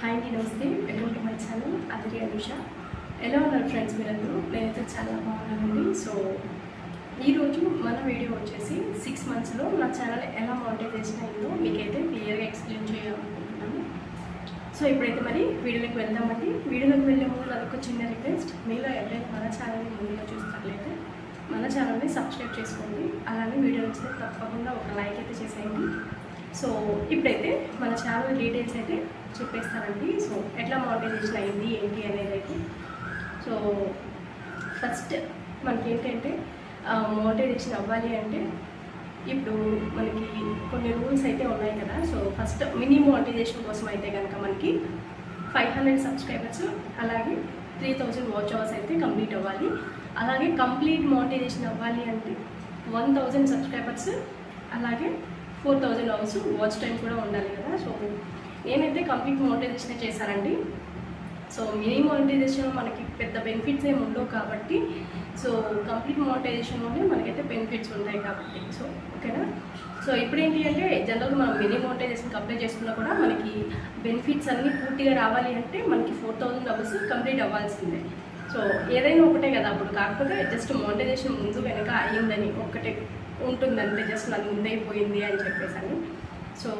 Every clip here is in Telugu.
హాయ్ అండి నమస్తే. Welcome to my channel Adiri Anusha. ఎలా ఉన్నారు ఫ్రెండ్స్ మీరందరూ? నేనైతే చాలా బాగున్నానండి. సో ఈరోజు మన వీడియో వచ్చేసి సిక్స్ మంత్స్లో నా ఛానల్ ఎలా మానిటైజేషన్ అయిందో మీకైతే క్లియర్గా ఎక్స్ప్లెయిన్ చేయాలనుకుంటున్నాను. సో ఇప్పుడైతే మరి వీడియోలోకి వెళ్దామండి. వీడియోలోకి వెళ్ళే ముందు అదొక చిన్న రిక్వెస్ట్ మీలో ఎవరైతే మన ఛానల్ని ముందుగా చూసినట్లయితే మన ఛానల్ని సబ్స్క్రైబ్ చేసుకోండి. అలానే వీడియో నచ్చితే తప్పకుండా ఒక లైక్ అయితే చేసేయండి. సో ఇప్పుడైతే మన ఛానల్ డీటెయిల్స్ అయితే చెప్పేస్తానండి సో ఎట్లా మోడలైజేషన్ అయింది ఏంటి అనేది అయితే. సో ఫస్ట్ మనకి ఏంటంటే మోడలైజేషన్ అవ్వాలి అంటే ఇప్పుడు మనకి కొన్ని రూల్స్ అయితే ఉన్నాయి కదా. సో ఫస్ట్ మినీ మోడలైజేషన్ కోసం అయితే కనుక మనకి ఫైవ్ హండ్రెడ్ సబ్స్క్రైబర్స్ అలాగే త్రీ థౌజండ్ వాచ్ అవర్స్ అయితే కంప్లీట్ అవ్వాలి. అలాగే కంప్లీట్ మోటివేషన్ అవ్వాలి అంటే వన్ థౌజండ్ సబ్స్క్రైబర్స్ అలాగే four thousand hours watch time కూడా ఉండాలి కదా. సో నేనైతే కంప్లీట్ మోటివేషన్ చేశానండి సో మినీ మోనిటైజేషన్ మనకి పెద్ద బెనిఫిట్స్ ఏమి ఉండవు కాబట్టి సో కంప్లీట్ మోనిటైజేషన్లోనే మనకైతే బెనిఫిట్స్ ఉంటాయి కాబట్టి. సో ఓకేనా? సో ఇప్పుడు ఏంటి అంటే జనరల్గా మనం మినీ మానిటైజేషన్కి అప్లై చేసుకున్నా కూడా మనకి బెనిఫిట్స్ అన్నీ పూర్తిగా రావాలి అంటే మనకి ఫోర్ థౌజండ్ అవర్స్ కంప్లీట్ అవ్వాల్సిందే. సో ఏదైనా ఒకటే కదా అప్పుడు కాకపోతే జస్ట్ మోనిటైజేషన్ ముందు వెనక అయ్యిందని ఒక్కటే ఉంటుందంటే జస్ట్ నాకు ముందైపోయింది అని చెప్పేసాను సో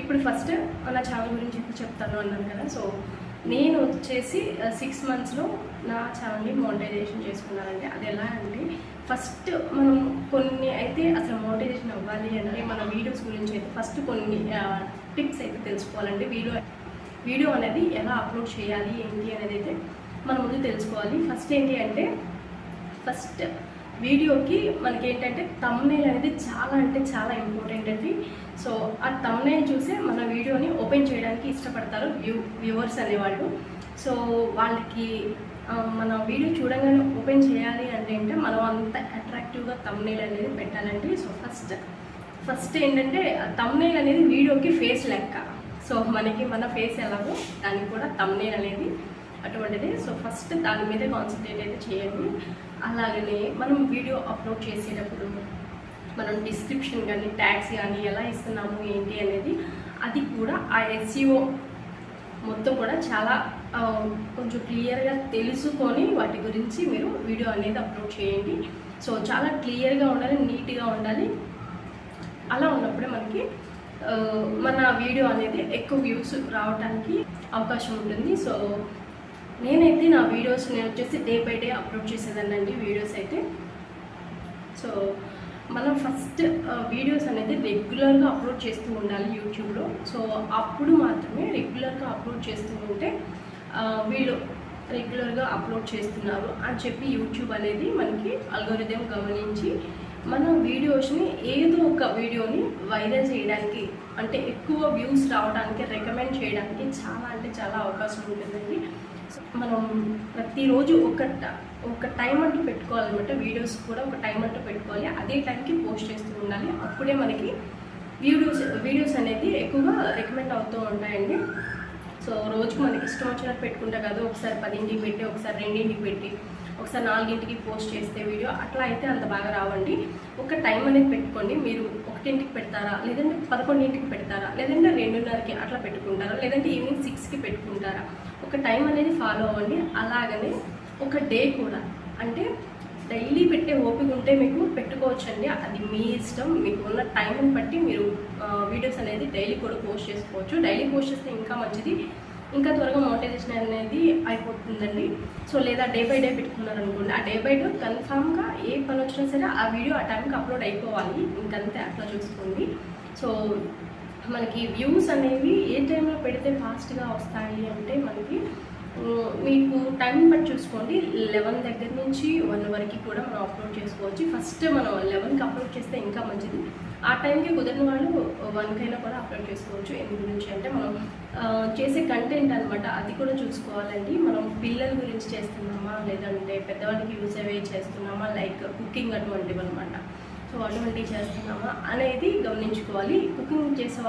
ఇప్పుడు ఫస్ట్ నా ఛానల్ గురించి చెప్తాను అన్నాను కదా. సో నేను వచ్చేసి uh, సిక్స్ మంత్స్లో నా ఛానల్ని మోనిటైజేషన్ చేసుకున్నానండి. అది ఎలా అంటే ఫస్ట్ మనం కొన్ని అయితే అసలు మోనిటైజేషన్ అవ్వాలి అంటే మన వీడియోస్ గురించి అయితే ఫస్ట్ కొన్ని uh, టిప్స్ అయితే తెలుసుకోవాలండి. వీడియో వీడియో అనేది ఎలా అప్లోడ్ చేయాలి ఏంటి అనేది అయితే మనం ముందు తెలుసుకోవాలి. ఫస్ట్ ఏంటి అంటే ఫస్ట్ వీడియోకి మనకి ఏంటంటే తమ్నేల్ అనేది చాలా అంటే చాలా ఇంపార్టెంట్ అండి. సో ఆ తమ్నేల్ చూసే మన వీడియోని ఓపెన్ చేయడానికి ఇష్టపడతారు వ్యూ వ్యూవర్స్ అనేవాళ్ళు. సో వాళ్ళకి మన వీడియో చూడగానే ఓపెన్ చేయాలి అంటే అంటే మనం అంత అట్రాక్టివ్గా తమ్నేల్ అనేది పెట్టాలండి. సో ఫస్ట్ ఫస్ట్ ఏంటంటే తమ్నేల్ అనేది వీడియోకి ఫేస్ లెక్క. సో మనకి మన ఫేస్ ఎలాగో దానికి కూడా తమ్నేల్ అనేది అటువంటిది. సో ఫస్ట్ దాని మీద కాన్సన్ట్రేట్ అయితే చేయండి. అలాగనే మనం వీడియో అప్లోడ్ చేసేటప్పుడు మనం డిస్క్రిప్షన్ కానీ ట్యాగ్స్ కానీ ఎలా ఇస్తున్నాము ఏంటి అనేది అది కూడా ఆ ఎస్ఈఓ మొత్తం కూడా చాలా కొంచెం క్లియర్గా తెలుసుకొని వాటి గురించి మీరు వీడియో అనేది అప్లోడ్ చేయండి. సో చాలా క్లియర్గా ఉండాలి నీట్గా ఉండాలి. అలా ఉన్నప్పుడే మనకి మన వీడియో అనేది ఎక్కువ వ్యూస్ రావడానికి అవకాశం ఉంటుంది. సో నేనైతే నా వీడియోస్ నేను వచ్చేసి డే బై డే అప్లోడ్ చేసేదానండి వీడియోస్ అయితే. సో మనం ఫస్ట్ వీడియోస్ అనేది రెగ్యులర్గా అప్లోడ్ చేస్తూ ఉండాలి యూట్యూబ్లో. సో అప్పుడు మాత్రమే రెగ్యులర్గా అప్లోడ్ చేస్తూ ఉంటే వీళ్ళు రెగ్యులర్గా అప్లోడ్ చేస్తున్నారు అని చెప్పి యూట్యూబ్ అనేది మనకి అల్గోరిథం గమనించి మన వీడియోస్ని ఏదో ఒక వీడియోని వైరల్ చేయడానికి అంటే ఎక్కువ వ్యూస్ రావడానికి రికమెండ్ చేయడానికి చాలా అంటే చాలా అవకాశం ఉంటుందండి. మనం ప్రతిరోజు ఒక ఒక టైం అంటూ పెట్టుకోవాలన్నమాట. వీడియోస్ కూడా ఒక టైం అంటూ పెట్టుకోవాలి. అదే టైంకి పోస్ట్ చేస్తూ ఉండాలి. అప్పుడే మనకి వీడియోస్ వీడియోస్ అనేది ఎక్కువగా రికమెండ్ అవుతూ ఉంటాయండి. సో రోజుకు మనకి ఇష్టం వచ్చినట్టు పెట్టుకుంటా కదా. ఒకసారి పదింటికి పెట్టి ఒకసారి రెండింటికి పెట్టి ఒకసారి నాలుగింటికి పోస్ట్ చేస్తే వీడియో అట్లా అయితే అంత బాగా రావండి. ఒక టైం అనేది పెట్టుకోండి. మీరు ఒకటింటికి పెడతారా? లేదంటే పదకొండింటికి పెడతారా? లేదంటే రెండున్నరకి అట్లా పెట్టుకుంటారా? లేదంటే ఈవినింగ్ సిక్స్కి పెట్టుకుంటారా? ఒక టైం అనేది ఫాలో అవ్వండి. అలాగనే ఒక డే కూడా. అంటే డైలీ పెట్టే ఓపిక ఉంటే మీకు పెట్టుకోవచ్చండి. అది మీ ఇష్టం. మీకు ఉన్న టైంని బట్టి మీరు వీడియోస్ అనేది డైలీ కూడా పోస్ట్ చేసుకోవచ్చు. డైలీ పోస్ట్ చేస్తే ఇంకా మంచిది. ఇంకా త్వరగా మోటివేషన్ అనేది అయిపోతుందండి. సో లేదా డే బై డే పెట్టుకున్నారనుకోండి. ఆ డే బై డే కన్ఫామ్గా ఏ పని వచ్చినా సరే ఆ వీడియో ఆ టైంకి అప్లోడ్ అయిపోవాలి. ఇంకంతే అట్లా చూసుకోండి. సో మనకి వ్యూస్ అనేవి ఏ టైంలో పెడితే ఫాస్ట్గా వస్తాయి అంటే మనకి మీకు టైం బట్టి చూసుకోండి. లెవెన్ దగ్గర నుంచి వన్ వరకు కూడా మనం అప్లోడ్ చేసుకోవచ్చు. ఫస్ట్ మనం లెవెన్కి అప్లోడ్ చేస్తే ఇంకా మంచిది. ఆ టైంకి కుదిరిన వాళ్ళు వన్కైనా కూడా అప్లోడ్ చేసుకోవచ్చు. ఎందు గురించి అంటే మనం చేసే కంటెంట్ అనమాట అది కూడా చూసుకోవాలండి. మనం పిల్లల గురించి చేస్తున్నామా లేదంటే పెద్దవాళ్ళకి యూజ్ అవే చేస్తున్నామా లైక్ కుకింగ్ అటువంటివి అనమాట సో అటువంటివి చేస్తున్నామా అనేది గమనించుకోవాలి. కుకింగ్ చేసే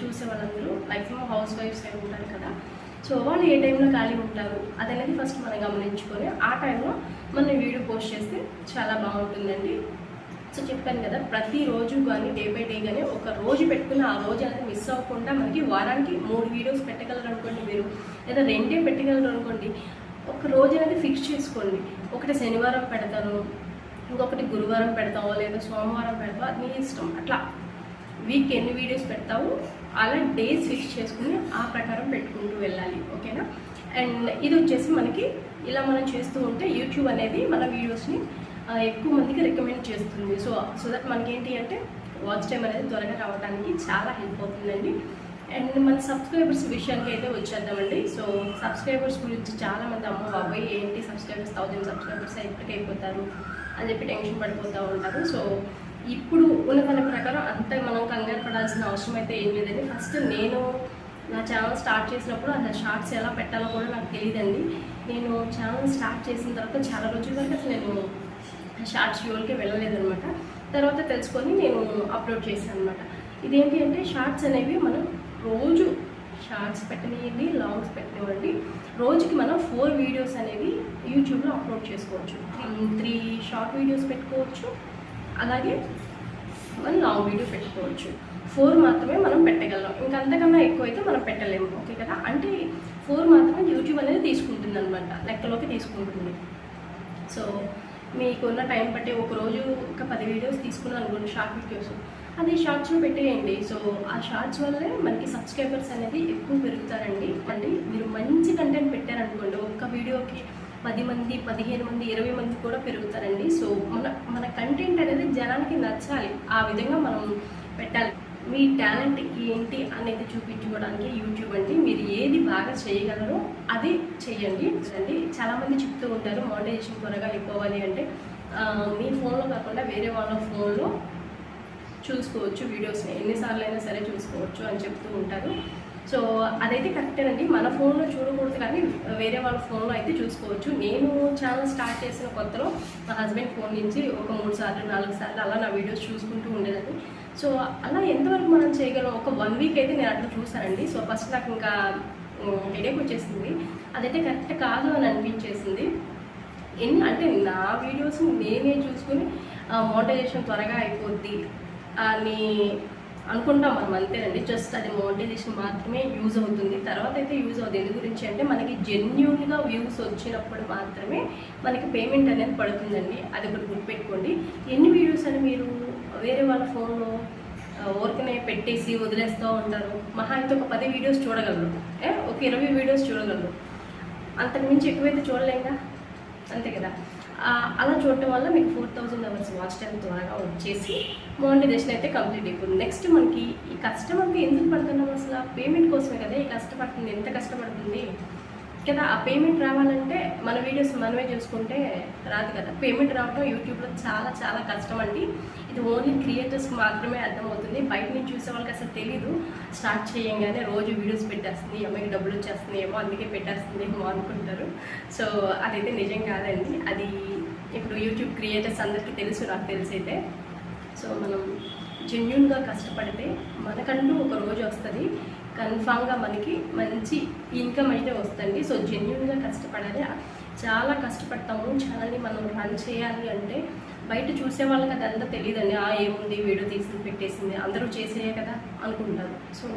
చూసే వాళ్ళందరూ మ్యాక్సిమం హౌస్ వైఫ్స్ అయి ఉంటారు కదా. సో వాళ్ళు ఏ టైంలో ఖాళీ ఉంటారు అదనేది ఫస్ట్ మనం గమనించుకొని ఆ టైంలో మనం వీడియో పోస్ట్ చేస్తే చాలా బాగుంటుందండి. సో చెప్పాను కదా ప్రతిరోజు కానీ డే బై డే కానీ ఒక రోజు పెట్టుకున్న ఆ రోజు అనేది మిస్ అవ్వకుండా మనకి వారానికి మూడు వీడియోస్ పెట్టగలరు అనుకోండి మీరు. లేదా రెండే పెట్టగలరు అనుకోండి. ఒక రోజు అనేది ఫిక్స్ చేసుకోండి. ఒకటి శనివారం పెడతాను ఇంకొకటి గురువారం పెడతావో లేదా సోమవారం పెడతావో? అది నీ ఇష్టం. అట్లా. వీక్ ఎన్ని వీడియోస్ పెడతావు? అలా డేస్ ఫిక్స్ చేసుకుని ఆ ప్రకారం పెట్టుకుంటూ వెళ్ళాలి. ఓకేనా? అండ్ ఇది వచ్చేసి మనకి ఇలా మనం చేస్తూ ఉంటే యూట్యూబ్ అనేది మన వీడియోస్ని ఎక్కువ మందికి రికమెండ్ చేస్తుంది. సో సో దట్ మనకి ఏంటి అంటే వాచ్ టైం అనేది త్వరగా రావడానికి చాలా హెల్ప్ అవుతుందండి. అండ్ మన సబ్స్క్రైబర్స్ విషయానికి అయితే వచ్చేద్దామండి. సో సబ్స్క్రైబర్స్ గురించి చాలా మంది అమ్మ బాబాయ్ ఏంటి సబ్స్క్రైబర్స్ థౌజండ్ సబ్స్క్రైబర్స్ ఎప్పటికైపోతారు అని చెప్పి టెన్షన్ పడిపోతూ ఉంటారు. సో ఇప్పుడు ఉన్న దాని ప్రకారం అంత మనం కంగారు పడాల్సిన అవసరం అయితే ఏం లేదండి. ఫస్ట్ నేను నా ఛానల్ స్టార్ట్ చేసినప్పుడు అసలు షార్ట్స్ ఎలా పెట్టాలో కూడా నాకు తెలియదండి. నేను ఛానల్ స్టార్ట్ చేసిన తర్వాత చాలా రోజుల వరకు అసలు నేను షార్ట్స్ యూల్కే వెళ్ళలేదు అనమాట తర్వాత తెలుసుకొని నేను అప్లోడ్ చేశాను అనమాట ఇదేంటి అంటే షార్ట్స్ అనేవి మనం రోజు షార్ట్స్ పెట్టనివ్వండి లాంగ్స్ పెట్టనివ్వండి. రోజుకి మనం ఫోర్ వీడియోస్ అనేవి యూట్యూబ్లో అప్లోడ్ చేసుకోవచ్చు. త్రీ షార్ట్ వీడియోస్ పెట్టుకోవచ్చు. అలాగే మనం లాంగ్ వీడియో పెట్టుకోవచ్చు. ఫోర్ మాత్రమే మనం పెట్టగలం. ఇంకంతకన్నా ఎక్కువ అయితే మనం పెట్టలేము. ఓకే కదా? అంటే ఫోర్ మాత్రమే యూట్యూబ్ అనేది తీసుకుంటుంది అనమాట లెక్కలోకి తీసుకుంటుంది. సో మీకున్న టైం బట్టి ఒక రోజు ఒక పది వీడియోస్ తీసుకున్నాను అనుకోండి షార్ట్ వీడియోస్ అది షార్ట్స్లో పెట్టేయండి. సో ఆ షార్ట్స్ వల్లే మనకి సబ్స్క్రైబర్స్ అనేది ఎక్కువ పెరుగుతారండి. అంటే మీరు మంచి కంటెంట్ పెట్టారనుకోండి ఒక్క వీడియోకి పది మంది పదిహేను మంది ఇరవై మంది కూడా పెరుగుతారండి. సో మన మన కంటెంట్ అనేది జనానికి నచ్చాలి. ఆ విధంగా మనం పెట్టాలి. మీ టాలెంట్ ఏంటి అనేది చూపించుకోవడానికి యూట్యూబ్ అండి. మీరు ఏది బాగా చేయగలరో అది చేయండి. అండి చాలామంది చెప్తూ ఉంటారు మోడరేషన్ త్వరగా అయిపోవాలి అంటే. మీ ఫోన్లో కాకుండా వేరే వాళ్ళ ఫోన్లో చూసుకోవచ్చు వీడియోస్ని ఎన్నిసార్లు అయినా సరే చూసుకోవచ్చు అని చెప్తూ ఉంటారు. సో అదైతే కరెక్టేనండి మన ఫోన్లో చూడకూడదు కానీ వేరే వాళ్ళ ఫోన్లో అయితే చూసుకోవచ్చు. నేను ఛానల్ స్టార్ట్ చేసిన కొత్తలో మా హస్బెండ్ ఫోన్ నుంచి ఒక మూడు సార్లు నాలుగు సార్లు అలా నా వీడియోస్ చూసుకుంటూ ఉండేదాన్ని సో అలా ఎంతవరకు మనం చేయగలం? ఒక వన్ వీక్ అయితే నేను అట్లా చూసానండి సో ఫస్ట్ నాకు ఇంకా హెడేక్ వచ్చేసింది. అదైతే కరెక్ట్ కాదు అని అనిపించేసింది. ఎన్ని అంటే నా వీడియోస్ నేనే చూసుకుని మోటివేషన్ త్వరగా అయిపోద్ది. అని అనుకుంటాం మనం అంతేనండి. జస్ట్ అది మోనిటైజేషన్ మాత్రమే యూజ్ అవుతుంది. తర్వాత అయితే యూజ్ అవుతుంది. ఎందు గురించి అంటే మనకి జెన్యున్గా వ్యూస్ వచ్చినప్పుడు మాత్రమే మనకి పేమెంట్ అనేది పడుతుందండి. అది ఒకటి గుర్తుపెట్టుకోండి. ఎన్ని వీడియోస్ అని మీరు వేరే వాళ్ళ ఫోన్లో ఓర్కనే పెట్టేసి వదిలేస్తూ ఉంటారు? మహా అయితే ఒక పది వీడియోస్ చూడగలరు. ఏ? ఒక ఇరవై వీడియోస్ చూడగలరు. అంతకు మించి ఎక్కువైతే చూడలేంగా? అంతే కదా. అలా చూడటం వల్ల మీకు four thousand hours watch time త్వరగా వచ్చేసి మోనిటైజేషన్ అయితే కంప్లీట్ అయిపోయింది నెక్స్ట్ మనకి ఈ కస్టమర్కి ఎందుకు పడుతున్నాం అసలు? పేమెంట్ కోసమే కదా ఈ కష్టపడుతుంది ఎంత కష్టపడుతుంది? కదా ఆ పేమెంట్ రావాలంటే మన వీడియోస్ మనమే చూసుకుంటే రాదు కదా. పేమెంట్ రావడం యూట్యూబ్లో చాలా చాలా కష్టం అండి. ఇది ఓన్లీ క్రియేటర్స్కి మాత్రమే అర్థమవుతుంది. బయట నుంచి చూసే వాళ్ళకి అసలు తెలీదు. స్టార్ట్ చేయంగానే రోజు వీడియోస్ పెట్టేస్తుంది అమ్మాయికి డబ్బులు వచ్చేస్తుంది ఏమో అందుకే పెట్టేస్తుంది ఏమో అనుకుంటారు. సో అదైతే నిజం కాదండి. అది ఇప్పుడు యూట్యూబ్ క్రియేటర్స్ అందరికీ తెలుసు నాకు తెలిసైతే. సో మనం జెన్యున్గా కష్టపడితే మనకంటూ ఒక రోజు వస్తుంది. కన్ఫామ్గా మనకి మంచి ఇన్కమ్ అయితే వస్తుంది. సో జెన్యున్గా కష్టపడాలి. చాలా కష్టపడతాము. ఛానల్ని మనం రన్ చేయాలి అంటే బయట చూసే వాళ్ళకి అదంతా తెలియదండి. ఆ ఏముంది? వీడియో తీసి పెట్టేసింది. అందరూ చేసేయే కదా అనుకుంటారు. సో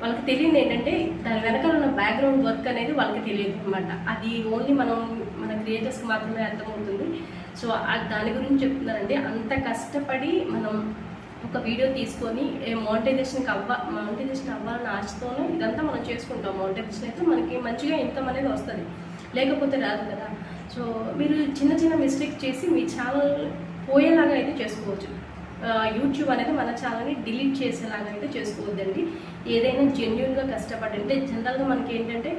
వాళ్ళకి తెలియదు ఏంటంటే దాని వెనకాల ఉన్న బ్యాక్గ్రౌండ్ వర్క్ అనేది వాళ్ళకి తెలియదు అనమాట అది ఓన్లీ మనం మన క్రియేటర్స్కి మాత్రమే అర్థమవుతుంది. సో దాని గురించి చెప్తున్నానండి. అంత కష్టపడి మనం ఒక వీడియో తీసుకొని మోనిటైజేషన్కి అవ్వ మోనిటైజేషన్ అవ్వాలని ఆశతోనే ఇదంతా మనం చేసుకుంటాం. మోనిటైజేషన్ అయితే మనకి మంచిగా ఇన్కమ్ అనేది వస్తుంది. లేకపోతే రాదు కదా. సో మీరు చిన్న చిన్న మిస్టేక్ చేసి మీ ఛానల్ పోయేలాగా అయితే చేసుకోవచ్చు. యూట్యూబ్ అనేది మన ఛానల్ని డిలీట్ చేసేలాగా అయితే చేసుకోవద్దండి. ఏదైనా జెన్యున్గా కష్టపడి అంటే జనరల్గా మనకి ఏంటంటే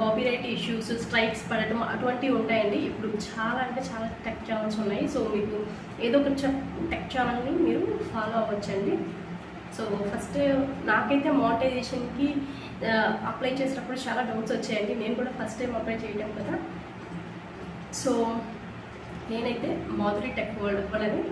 కాపీరైట్ ఇష్యూస్ స్ట్రైక్స్ పడటం అటువంటివి ఉంటాయండి. ఇప్పుడు చాలా అంటే చాలా టెక్ ఛానల్స్ ఉన్నాయి. సో మీకు ఏదో ఒక టెక్ ఛానల్ని మీరు ఫాలో అవ్వచ్చండి. సో ఫస్ట్ నాకైతే మోనిటైజేషన్కి అప్లై చేసినప్పుడు చాలా డౌట్స్ వచ్చాయండి. నేను కూడా ఫస్ట్ టైం అప్లై చేయడం కదా. సో నేనైతే మాధురి టెక్ వరల్డ్ వాళ్ళని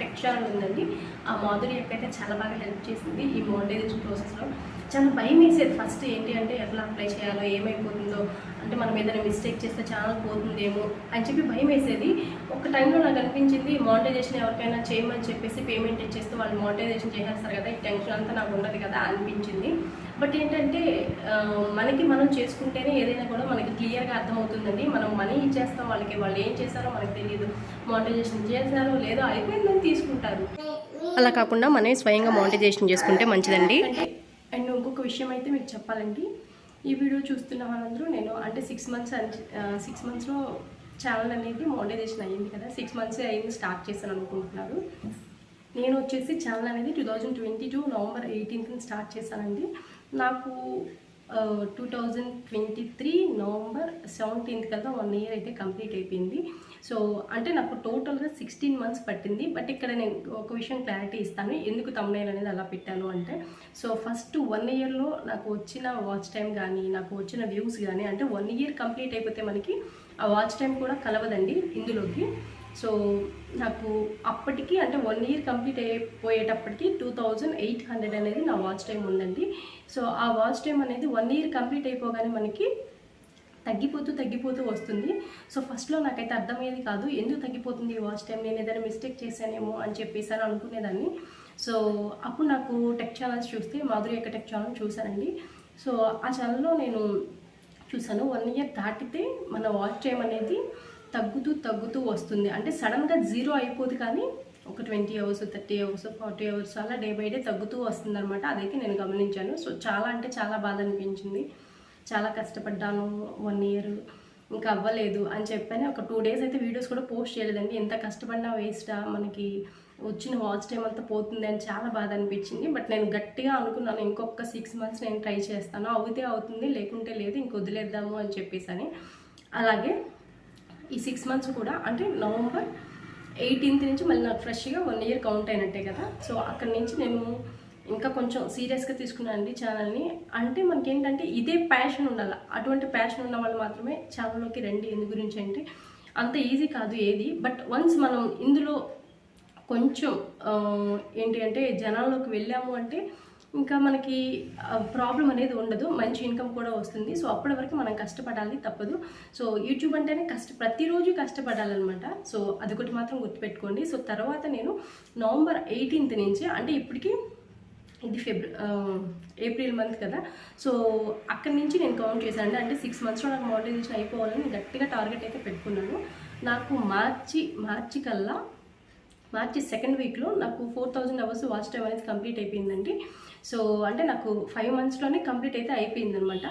టెక్ ఛానల్ ఉందండి. ఆ మాధురి యొక్క అయితే చాలా బాగా హెల్ప్ చేసింది ఈ మోడలైజేషన్ ప్రాసెస్లో చాలా భయం వేసేది ఫస్ట్ ఏంటి అంటే ఎట్లా అప్లై చేయాలో ఏమైపోతుందో. అంటే మనం ఏదైనా మిస్టేక్ చేస్తే ఛానల్ పోతుందేమో అని చెప్పి భయం వేసేది. ఒక టైంలో నాకు అనిపించింది మానిటైజేషన్ ఎవరికైనా చేయమని చెప్పేసి పేమెంట్ ఇచ్చేస్తే వాళ్ళు మానిటైజేషన్ చేసేస్తారు కదా ఈ టెన్షన్ అంతా నాకు ఉండదు కదా అనిపించింది. బట్ ఏంటంటే మనకి మనం చేసుకుంటేనే ఏదైనా కూడా మనకి క్లియర్గా అర్థమవుతుందండి. మనం మనీ ఇచ్చేస్తాం వాళ్ళకి వాళ్ళు ఏం చేశారో మనకు తెలియదు. మానిటైజేషన్ చేశారో లేదో అయిపోయిందని తీసుకుంటారు. అలా కాకుండా మనమే స్వయంగా మానిటైజేషన్ చేసుకుంటే మంచిదండి. అంటే విషయం అయితే మీకు చెప్పాలండి. ఈ వీడియో చూస్తున్న వాళ్ళందరూ నేను అంటే సిక్స్ మంత్స్ సిక్స్ మంత్స్లో ఛానల్ అనేది మోనిటైజేషన్ అయ్యింది కదా. సిక్స్ మంత్స్ అయింది స్టార్ట్ చేశాను అనుకుంటున్నారు. నేను వచ్చేసి ఛానల్ అనేది two thousand twenty two November ఎయిటీన్త్ని start చేశానండి. నాకు two thousand twenty three November seventeenth కదా వన్ ఇయర్ అయితే కంప్లీట్ అయిపోయింది. సో అంటే నాకు టోటల్గా సిక్స్టీన్ మంత్స్ పట్టింది. బట్ ఇక్కడ నేను ఒక విషయం క్లారిటీ ఇస్తాను. ఎందుకు తమ్నైల్ అనేది అలా పెట్టాను అంటే సో ఫస్ట్ వన్ ఇయర్లో నాకు వచ్చిన వాచ్ టైం కానీ నాకు వచ్చిన వ్యూస్ కానీ అంటే వన్ ఇయర్ కంప్లీట్ అయిపోతే మనకి ఆ వాచ్ టైం కూడా కలవదండి ఇందులోకి. సో నాకు అప్పటికి అంటే వన్ ఇయర్ కంప్లీట్ అయిపోయేటప్పటికి టూ థౌజండ్ ఎయిట్ హండ్రెడ్ అనేది నా వాచ్ టైం ఉందండి. సో ఆ వాచ్ టైం అనేది వన్ ఇయర్ కంప్లీట్ అయిపోగానే మనకి తగ్గిపోతూ తగ్గిపోతూ వస్తుంది. సో ఫస్ట్లో నాకైతే అర్థమయ్యేది కాదు ఎందుకు తగ్గిపోతుంది వాచ్ టైం? నేను ఏదైనా మిస్టేక్ చేశానేమో అని చెప్పేసి అని అనుకునేదాన్ని. సో అప్పుడు నాకు టెక్ ఛానల్స్ చూస్తే మాధురి యొక్క టెక్ ఛానల్ చూశానండి. సో ఆ ఛానల్లో నేను చూసాను వన్ ఇయర్ దాటితే మన వాచ్ టైం అనేది తగ్గుతూ తగ్గుతూ వస్తుంది. అంటే సడన్గా జీరో అయిపోదు కానీ ఒక twenty hours thirty hours forty hours అలా డే బై డే తగ్గుతూ వస్తుంది అనమాట అదైతే నేను గమనించాను. సో చాలా అంటే చాలా బాధ అనిపించింది. చాలా కష్టపడ్డాను వన్ ఇయర్ ఇంకా అవ్వలేదు అని చెప్పని ఒక టూ డేస్ అయితే వీడియోస్ కూడా పోస్ట్ చేయలేదండి. ఎంత కష్టపడినా వేస్టా మనకి వచ్చిన వాచ్ టైం అంతా పోతుంది అని చాలా బాధ అనిపించింది. బట్ నేను గట్టిగా అనుకున్నాను ఇంకొక సిక్స్ మంత్స్ నేను ట్రై చేస్తాను. అవుతే అవుతుంది లేకుంటే లేదు ఇంక వదిలేద్దాము అని చెప్పేసి అని అలాగే ఈ సిక్స్ మంత్స్ కూడా అంటే నవంబర్ ఎయిటీన్త్ నుంచి మళ్ళీ నాకు ఫ్రెష్గా వన్ ఇయర్ కౌంట్ అయినట్టే కదా? సో అక్కడి నుంచి నేను ఇంకా కొంచెం సీరియస్గా తీసుకున్నానండి ఛానల్ని అంటే మనకి ఏంటంటే ఇదే ప్యాషన్ ఉండాలి. అటువంటి ప్యాషన్ ఉన్న వాళ్ళు మాత్రమే ఛానల్లోకి రండి ఎందు గురించి అంటే అంత ఈజీ కాదు ఏది. బట్ వన్స్ మనం ఇందులో కొంచెం ఏంటి అంటే జనాల్లోకి వెళ్ళాము అంటే ఇంకా మనకి ప్రాబ్లం అనేది ఉండదు. మంచి ఇన్కమ్ కూడా వస్తుంది. సో అప్పటి వరకు మనం కష్టపడాలి తప్పదు. సో యూట్యూబ్ అంటేనే కష్ట ప్రతిరోజు కష్టపడాలన్నమాట. సో అదొకటి మాత్రం గుర్తుపెట్టుకోండి. సో తర్వాత నేను నవంబర్ ఎయిటీన్త్ నుంచి అంటే ఇప్పటికీ ఇది ఫిబ్ర ఏప్రిల్ మంత్ కదా. సో అక్కడి నుంచి నేను కౌంట్ చేశాను అంటే సిక్స్ మంత్స్లో నాకు మోటివేషన్ అయిపోవాలని నేను గట్టిగా టార్గెట్ అయితే పెట్టుకున్నాను. నాకు మార్చి మార్చి కల్లా మార్చి సెకండ్ వీక్లో నాకు four thousand hours watch time అనేది కంప్లీట్ అయిపోయిందండి. సో అంటే నాకు ఫైవ్ మంత్స్లోనే కంప్లీట్ అయితే అయిపోయిందనమాట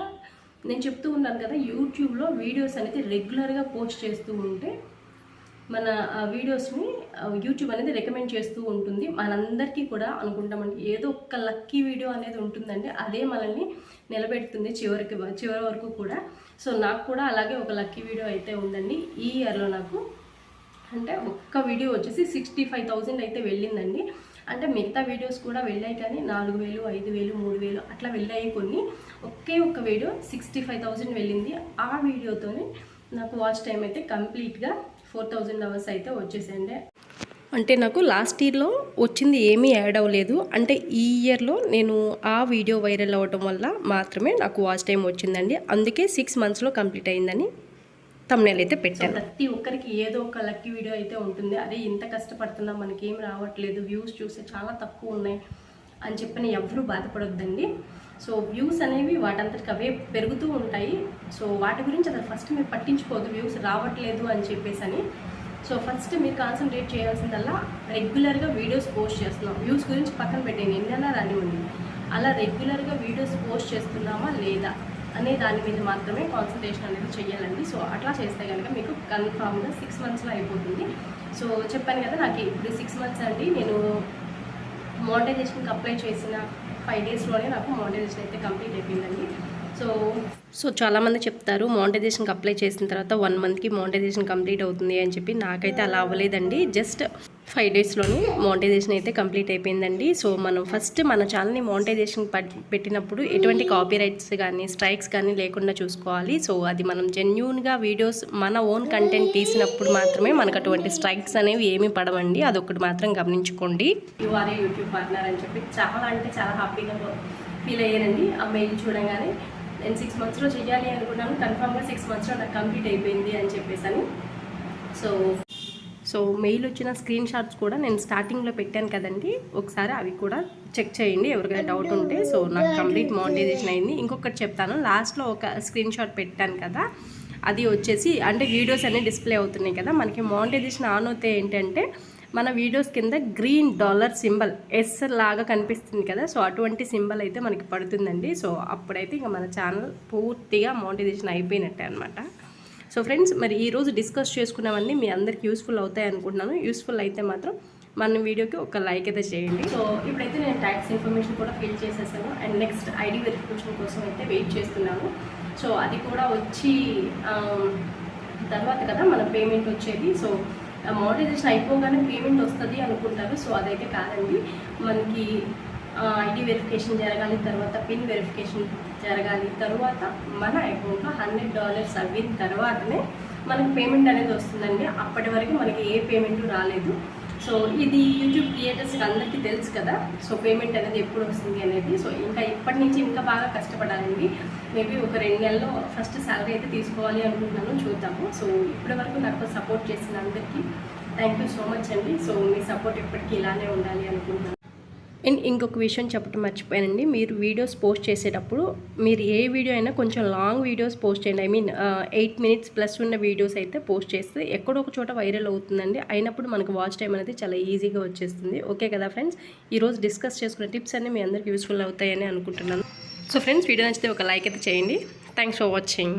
నేను చెప్తూ ఉన్నాను కదా యూట్యూబ్లో వీడియోస్ అనేది రెగ్యులర్గా పోస్ట్ చేస్తూ ఉంటే మన వీడియోస్ని యూట్యూబ్ అనేది రికమెండ్ చేస్తూ ఉంటుంది. మనందరికీ కూడా అనుకుంటామండి ఏదో ఒక లక్కీ వీడియో అనేది ఉంటుందండి. అదే మనల్ని నిలబెడుతుంది చివరికి చివరి వరకు కూడా. సో నాకు కూడా అలాగే ఒక లక్కీ వీడియో అయితే ఉందండి. ఈ ఇయర్లో నాకు అంటే ఒక్క వీడియో వచ్చేసి సిక్స్టీ ఫైవ్ థౌజండ్ అయితే వెళ్ళిందండి. అంటే మిగతా వీడియోస్ కూడా వెళ్ళాయి కానీ నాలుగు వేలు ఐదు వేలు మూడు వేలు అట్లా వెళ్ళాయి కొన్ని. ఒకే ఒక్క వీడియో సిక్స్టీ ఫైవ్ థౌజండ్ వెళ్ళింది. ఆ వీడియోతోనే నాకు వాచ్ టైం అయితే కంప్లీట్గా ఫోర్ థౌజండ్ అవర్స్ అయితే వచ్చేసండి అంటే నాకు లాస్ట్ ఇయర్లో వచ్చింది ఏమీ యాడ్ అవ్వలేదు. అంటే ఈ ఇయర్లో నేను ఆ వీడియో వైరల్ అవ్వటం వల్ల మాత్రమే నాకు వాచ్ టైం వచ్చిందండి. అందుకే సిక్స్ మంత్స్లో కంప్లీట్ అయిందని తమ్నేల్ అయితే పెట్టాను. ప్రతి ఒక్కరికి ఏదో ఒక లక్కీ వీడియో అయితే ఉంటుంది. అదే ఇంత కష్టపడుతున్నా మనకి ఏం రావట్లేదు వ్యూస్ చూస్తే చాలా తక్కువ ఉన్నాయి అని చెప్పని ఎవరూ బాధపడొద్దండి. సో వ్యూస్ అనేవి వాటంతటికి అవే పెరుగుతూ ఉంటాయి. సో వాటి గురించి అసలు ఫస్ట్ మీరు పట్టించుకోవద్దు వ్యూస్ రావట్లేదు అని చెప్పేసి అని సో ఫస్ట్ మీరు కాన్సన్ట్రేట్ చేయాల్సిందల్లా రెగ్యులర్గా వీడియోస్ పోస్ట్ చేస్తున్నాం. వ్యూస్ గురించి పక్కన పెట్టండి ఎన్నైనా రానివ్వండి. అలా రెగ్యులర్గా వీడియోస్ పోస్ట్ చేస్తున్నామా లేదా అనే దాని మీద మాత్రమే కాన్సన్ట్రేషన్ అనేది చేయాలండి సో అట్లా చేస్తే కనుక మీకు కన్ఫామ్గా సిక్స్ మంత్స్లో అయిపోతుంది. సో చెప్పాను కదా నాకు ఇప్పుడు సిక్స్ మంత్స్ అండి. నేను మోనిటైజేషన్కి అప్లై చేసిన ఫైవ్ డేస్లోనే నాకు మోనిటైజేషన్ అయితే కంప్లీట్ అయిపోయిందండి. సో సో చాలామంది చెప్తారు మోనిటైజేషన్కి అప్లై చేసిన తర్వాత వన్ మంత్కి మోనిటైజేషన్ కంప్లీట్ అవుతుంది అని చెప్పి నాకైతే అలా అవ్వలేదండి. జస్ట్ ఫైవ్ డేస్లోనే మోనిటైజేషన్ అయితే కంప్లీట్ అయిపోయిందండి. సో మనం ఫస్ట్ మన ఛానల్ని మోనిటైజేషన్ పెట్టినప్పుడు ఎటువంటి కాపీ రైట్స్ కానీ స్ట్రైక్స్ కానీ లేకుండా చూసుకోవాలి. సో అది మనం జెన్యున్గా వీడియోస్ మన ఓన్ కంటెంట్ తీసినప్పుడు మాత్రమే మనకు అటువంటి స్ట్రైక్స్ అనేవి ఏమీ పడవండి. అదొకటి మాత్రం గమనించుకోండి. యూఆర్ఏ యూట్యూబ్ పార్ట్నర్ అని చెప్పి చాలా అంటే చాలా హ్యాపీగా ఫీల్ అయ్యానండి. ఆ మెయిల్ చూడగానే నేను సిక్స్ మంత్స్లో చేయాలి అనుకున్నాను. కన్ఫామ్గా సిక్స్ మంత్స్లో నాకు కంప్లీట్ అయిపోయింది అని చెప్పేసి అని సో సో మెయిల్ వచ్చిన స్క్రీన్ షాట్స్ కూడా నేను స్టార్టింగ్లో పెట్టాను కదండి. ఒకసారి అవి కూడా చెక్ చేయండి ఎవరికైనా డౌట్ ఉంటే. సో నాకు కంప్లీట్ మానిటైజేషన్ అయింది. ఇంకొకటి చెప్తాను. లాస్ట్లో ఒక స్క్రీన్ షాట్ పెట్టాను కదా. అది వచ్చేసి అంటే వీడియోస్ అన్నీ డిస్ప్లే అవుతున్నాయి కదా. మనకి మానిటైజేషన్ ఆన్ అవుతే ఏంటంటే మన వీడియోస్ కింద గ్రీన్ డాలర్ సింబల్ ఎస్ లాగా కనిపిస్తుంది కదా. సో అటువంటి సింబల్ అయితే మనకి పడుతుందండి. సో అప్పుడైతే ఇంకా మన ఛానల్ పూర్తిగా మానిటైజేషన్ అయిపోయినట్టే అనమాట సో ఫ్రెండ్స్ మరి ఈరోజు డిస్కస్ చేసుకున్నవన్నీ మీ అందరికి యూస్ఫుల్ అవుతాయి అనుకుంటున్నాను. యూస్ఫుల్ అయితే మాత్రం మన వీడియోకి ఒక లైక్ అయితే చేయండి. సో ఇప్పుడైతే నేను ట్యాక్స్ ఇన్ఫర్మేషన్ కూడా ఫిల్ చేసేసాను. అండ్ నెక్స్ట్ ఐడి వెరిఫికేషన్ కోసం అయితే వెయిట్ చేస్తున్నాను. సో అది కూడా వచ్చి తర్వాత కదా మన పేమెంట్ వచ్చేది. సో మోడలైజేషన్ అయిపోగానే పేమెంట్ వస్తుంది అనుకుంటారు. సో అదైతే కాదండి. మనకి ఐడి వెరిఫికేషన్ జరగాలి తర్వాత పిన్ వెరిఫికేషన్ జరగాలి. తర్వాత మన అకౌంట్లో హండ్రెడ్ డాలర్స్ అయిన తర్వాతనే మనకి పేమెంట్ అనేది వస్తుందండి. అప్పటి వరకు మనకి ఏ పేమెంట్ రాలేదు. సో ఇది యూట్యూబ్ క్రియేటర్స్కి అందరికీ తెలుసు కదా. సో పేమెంట్ అనేది ఎప్పుడు వస్తుంది అనేది. సో ఇంకా ఇప్పటి నుంచి ఇంకా బాగా కష్టపడాలండి. మేబీ ఒక రెండు నెలల్లో ఫస్ట్ శాలరీ అయితే తీసుకోవాలి అనుకుంటున్నాను. చూద్దాము. సో ఇప్పటి వరకు నాకు సపోర్ట్ చేసిన అందరికీ థ్యాంక్ యూ సో మచ్ అండి. సో మీ సపోర్ట్ ఎప్పటికీ ఇలానే ఉండాలి అనుకుంటున్నాను. అండ్ ఇంకొక విషయం చెప్పడం మర్చిపోయానండి. మీరు వీడియోస్ పోస్ట్ చేసేటప్పుడు మీరు ఏ వీడియో అయినా కొంచెం లాంగ్ వీడియోస్ పోస్ట్ చేయండి. I mean eight minutes plus ఉన్న వీడియోస్ అయితే పోస్ట్ చేస్తే ఎక్కడో ఒక చోట వైరల్ అవుతుందండి. అయినప్పుడు మనకు వాచ్ టైం అనేది చాలా ఈజీగా వచ్చేస్తుంది. ఓకే కదా ఫ్రెండ్స్? ఈరోజు డిస్కస్ చేసుకున్న టిప్స్ అన్ని మీ అందరికి యూస్ఫుల్ అవుతాయని అనుకుంటున్నాను. సో ఫ్రెండ్స్ వీడియో నచ్చితే ఒక లైక్ అయితే చేయండి. Thanks for watching.